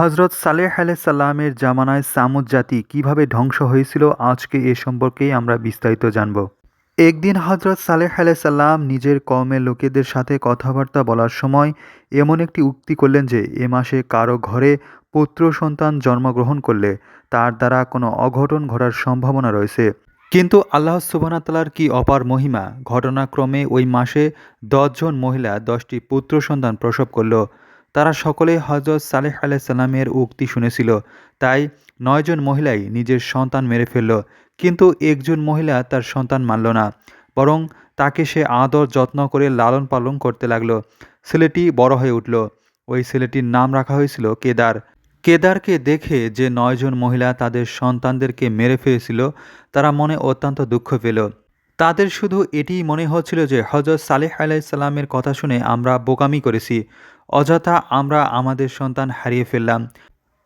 হজরত সালেহ সাল্লামের জামানায় সামুদ জাতি কীভাবে ধ্বংস হয়েছিল আজকে এ সম্পর্কেই আমরা বিস্তারিত জানব। একদিন হজরত সালেহ সাল্লাম নিজের কওমের লোকেদের সাথে কথাবার্তা বলার সময় এমন একটি উক্তি করলেন যে, এ মাসে কারও ঘরে পুত্র সন্তান জন্মগ্রহণ করলে তার দ্বারা কোনো অঘটন ঘটার সম্ভাবনা রয়েছে। কিন্তু আল্লাহ সুবাহতালার কি অপার মহিমা? ঘটনাক্রমে ওই মাসে দশজন মহিলা দশটি পুত্র সন্তান প্রসব করল। তারা সকলে হজরত সালেহ আলাইসাল্লামের উক্তি শুনেছিল। তাই নয়জন মহিলাই নিজের সন্তান মেরে ফেলল, কিন্তু একজন মহিলা তার সন্তান মানল না, বরং তাকে সে আদর যত্ন করে লালন পালন করতে লাগল। ছেলেটি বড় হয়ে উঠল। ওই ছেলেটির নাম রাখা হয়েছিল কেদার। কেদারকে দেখে যে নয়জন মহিলা তাদের সন্তানদেরকে মেরে ফেলেছিল, তারা মনে অত্যন্ত দুঃখ পেল। তাদের শুধু এটিই মনে হচ্ছিল যে হজরত সালেহ আলাইসাল্লামের কথা শুনে আমরা বোকামি করেছি, অযথা আমরা আমাদের সন্তান হারিয়ে ফেললাম।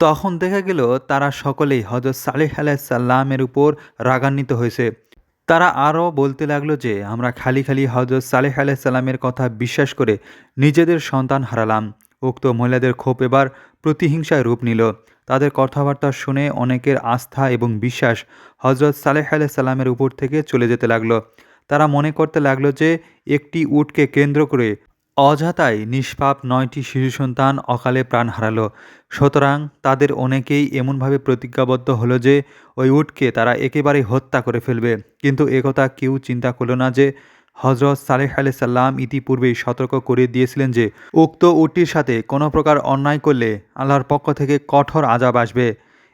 তখন দেখা গেল তারা সকলেই হজরত সালেহ আলাইসাল্লামের উপর রাগান্বিত হয়েছে। তারা আরও বলতে লাগল যে আমরা খালি খালি হজরত সালেহ আলাইসাল্লামের কথা বিশ্বাস করে নিজেদের সন্তান হারালাম। উক্ত মহিলাদের ক্ষোভ এবার প্রতিহিংসায় রূপ নিল। তাদের কথাবার্তা শুনে অনেকের আস্থা এবং বিশ্বাস হজরত সালেহ আলাইসাল্লামের উপর থেকে চলে যেতে লাগল। তারা মনে করতে লাগল যে, একটি উটকে কেন্দ্র করে অযথাই নিষ্পাপ নয়টি শিশু সন্তান অকালে প্রাণ হারালো। সুতরাং তাদের অনেকেই এমনভাবে প্রতিজ্ঞাবদ্ধ হলো যে, ওই উটকে তারা একেবারেই হত্যা করে ফেলবে। কিন্তু একথা কেউ চিন্তা করল না যে হজরত সালেহ আলি সাল্লাম ইতিপূর্বেই সতর্ক করে দিয়েছিলেন যে, উক্ত উটটির সাথে কোনো প্রকার অন্যায় করলে আল্লাহর পক্ষ থেকে কঠোর আজাব আসবে।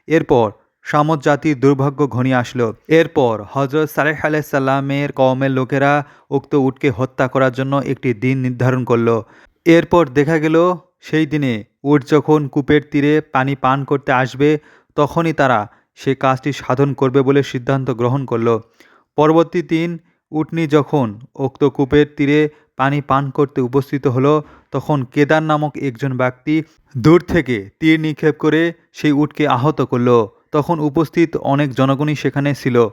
এরপর সামদ জাতির দুর্ভাগ্য ঘনিয়ে আসলো। এরপর হজরত সালেহ আলাইসাল্লামের কওমের লোকেরা উক্ত উটকে হত্যা করার জন্য একটি দিন নির্ধারণ করল। এরপর দেখা গেল, সেই দিনে উট যখন কূপের তীরে পানি পান করতে আসবে, তখনই তারা সে কাজটি সাধন করবে বলে সিদ্ধান্ত গ্রহণ করল। পরবর্তী দিন উটনি যখন উক্ত কূপের তীরে পানি পান করতে উপস্থিত হলো, তখন কেদার নামক একজন ব্যক্তি দূর থেকে তীর নিক্ষেপ করে সেই উটকে আহত করল। তখন উপস্থিত অনেক জনগণই সেখানে ছিল।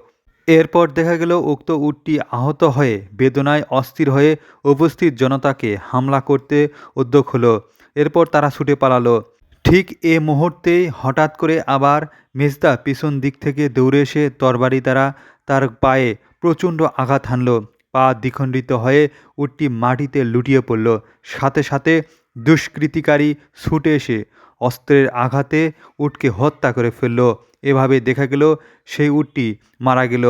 এরপর দেখা গেল, উক্ত উটটি আহত হয়ে বেদনায় অস্থির হয়ে উপস্থিত জনতাকে হামলা করতে উদ্যোগ হলো। এরপর তারা ছুটে পালালো। ঠিক এ মুহূর্তেই হঠাৎ করে আবার মেজদা পিছন দিক থেকে দৌড়ে এসে তরবারি দ্বারা তার পায়ে প্রচণ্ড আঘাত হানল। পা দ্বিখণ্ডিত হয়ে উটটি মাটিতে লুটিয়ে পড়ল। সাথে সাথে দুষ্কৃতিকারী ছুটে এসে অস্ত্রের আঘাতে উটকে হত্যা করে ফেলল। এভাবে দেখা গেল সেই উটটি মারা গেল।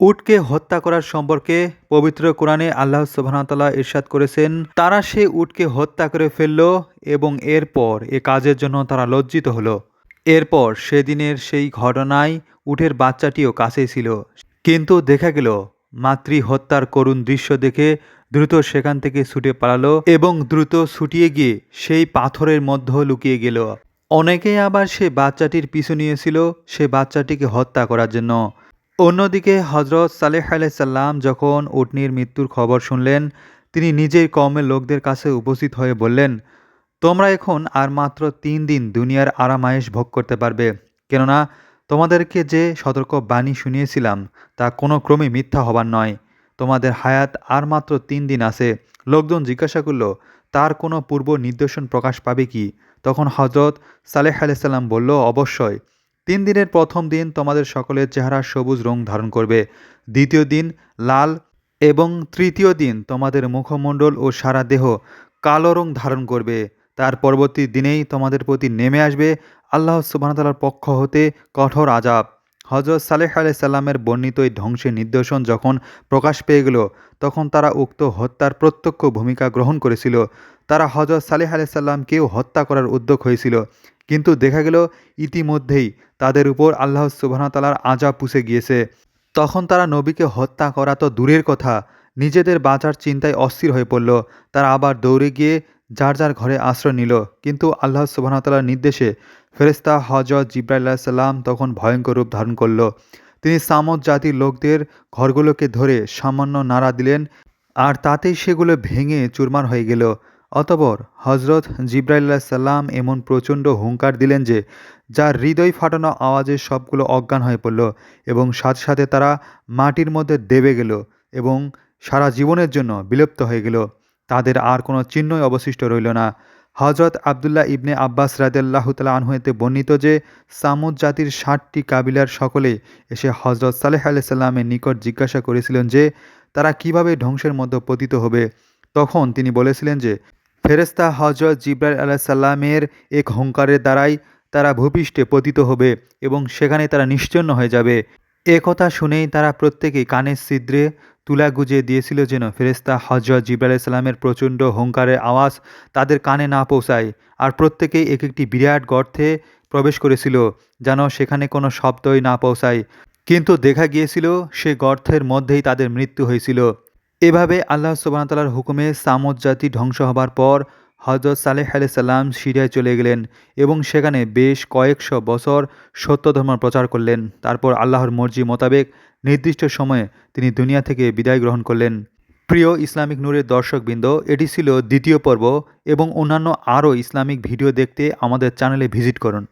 উটকে হত্যা করার সম্পর্কে পবিত্র কোরআনে আল্লাহ সুবাহতাল্লাহ ইরশাদ করেছেন, তারা সে উটকে হত্যা করে ফেলল এবং এরপর এ কাজের জন্য তারা লজ্জিত হলো। এরপর সেদিনের সেই ঘটনায় উটের বাচ্চাটিও কাছে ছিল। কিন্তু দেখা গেল মাতৃ হত্যার করুণ দৃশ্য দেখে দ্রুত সেখান থেকে ছুটে পালালো এবং দ্রুত ছুটিয়ে গিয়ে সেই পাথরের মধ্যে লুকিয়ে গেল। অনেকেই আবার সে বাচ্চাটির পিছু নিয়েছিল, সে বাচ্চাটিকে হত্যা করার জন্য। অন্যদিকে হজরত সালেহ আলাইসাল্লাম যখন উটনির মৃত্যুর খবর শুনলেন, তিনি নিজের কমের লোকদের কাছে উপস্থিত হয়ে বললেন, তোমরা এখন আর মাত্র তিন দিন দুনিয়ার আরামায়েশ ভোগ করতে পারবে। কেননা তোমাদেরকে যে সতর্ক বাণী শুনিয়েছিলাম, তা কোনো ক্রমে মিথ্যা হবার নয়। তোমাদের হায়াত আর মাত্র তিন দিন আছে। লোকজন জিজ্ঞাসা করল, তার কোনো পূর্ব নির্দেশন প্রকাশ পাবে কি? তখন হজরত সালেহ আলাইসাল্লাম বলল, অবশ্যই। তিন দিনের প্রথম দিন তোমাদের সকলের চেহারা সবুজ রং ধারণ করবে। দ্বিতীয় দিন লাল এবং তৃতীয় দিন তোমাদের মুখমণ্ডল ও সারা দেহ কালো রং ধারণ করবে। তার পরবর্তী দিনেই তোমাদের প্রতি নেমে আসবে আল্লাহ সুবাহতালার পক্ষ হতে কঠোর আজাব হজরত সালেহ আলাইসাল্লামের বর্ণিত এই ধ্বংসের নিদর্শন যখন প্রকাশ পেয়ে গেল, তখন তারা উক্ত হত্যার প্রত্যক্ষ ভূমিকা গ্রহণ করেছিল। তারা হজরত সালেহ আলাইসাল্লামকেও হত্যা করার উদ্যোগ হয়েছিল। কিন্তু দেখা গেল, ইতিমধ্যেই তাদের উপর আল্লাহ সুবাহতালার আজাব পুষে গিয়েছে। তখন তারা নবীকে হত্যা করা তো দূরের কথা, নিজেদের বাঁচার চিন্তায় অস্থির হয়ে পড়ল। তারা আবার দৌড়ে গিয়ে যার যার ঘরে আশ্রয় নিল, কিন্তু আল্লাহ সুবাহতালার নির্দেশে ফেরেস্তা হজরত জিব্রাইল্লাহ সাল্লাম তখন ভয়ঙ্কর রূপ ধারণ করল। তিনি সামদ জাতির লোকদের ঘরগুলোকে ধরে সামান্য নাড়া দিলেন, আর তাতেই সেগুলো ভেঙে চুরমার হয়ে গেল। অতপর হজরত জিব্রাইল্লাহ সাল্লাম এমন প্রচণ্ড হুঙ্কার দিলেন যে, যার হৃদয় ফাটানো আওয়াজে সবগুলো অজ্ঞান হয়ে পড়ল এবং সাথে সাথে তারা মাটির মধ্যে দেবে গেল এবং সারা জীবনের জন্য বিলুপ্ত হয়ে গেল। তাদের আর কোনো চিহ্নই অবশিষ্ট রইল না। হজরত আবদুল্লাহ ইবনে আব্বাস রাদেল্লাহ তালা আনহুয়েতে বর্ণিত যে, সামুদ জাতির ষাটটি কাবিলার সকলে এসে হজরত সালেহ আলাইসাল্লামের নিকট জিজ্ঞাসা করেছিলেন যে, তারা কীভাবে ধ্বংসের মধ্যে পতিত হবে? তখন তিনি বলেছিলেন যে ফেরেস্তা হজরত জিব্রাইল আলাহ সাল্লামের এক হুঙ্কারের দ্বারাই তারা ভূপৃষ্ঠে পতিত হবে এবং সেখানে তারা নিশ্চন্ন হয়ে যাবে। এ কথা শুনেই তারা প্রত্যেকেই কানের ছিদ্রে তুলা গুজিয়ে দিয়েছিল যেন ফেরেস্তা হজরত জিব্রাইল সাল্লামের প্রচণ্ড হুঙ্কারের আওয়াজ তাদের কানে না পৌঁছায় আর প্রত্যেকেই এক একটি বিরাট গর্থে প্রবেশ করেছিল যেন সেখানে কোনো শব্দই না পৌঁছায়। কিন্তু দেখা গিয়েছিল সে গর্থের মধ্যেই তাদের মৃত্যু হয়েছিল। এভাবে আল্লাহ সুবাহতালার হুকুমে সামদ জাতি ধ্বংস হবার পর হজরত সালেহ আলি সাল্লাম সিরিয়ায় চলে গেলেন এবং সেখানে বেশ কয়েকশো বছর সত্য ধর্ম প্রচার করলেন। তারপর আল্লাহর মর্জি মোতাবেক নির্দিষ্ট সময়ে তিনি দুনিয়া থেকে বিদায় গ্রহণ করলেন। প্রিয় ইসলামিক নূরের দর্শকবৃন্দ, এটি ছিল দ্বিতীয় পর্ব এবং অন্যান্য আরও ইসলামিক ভিডিও দেখতে আমাদের চ্যানেলে ভিজিট করুন।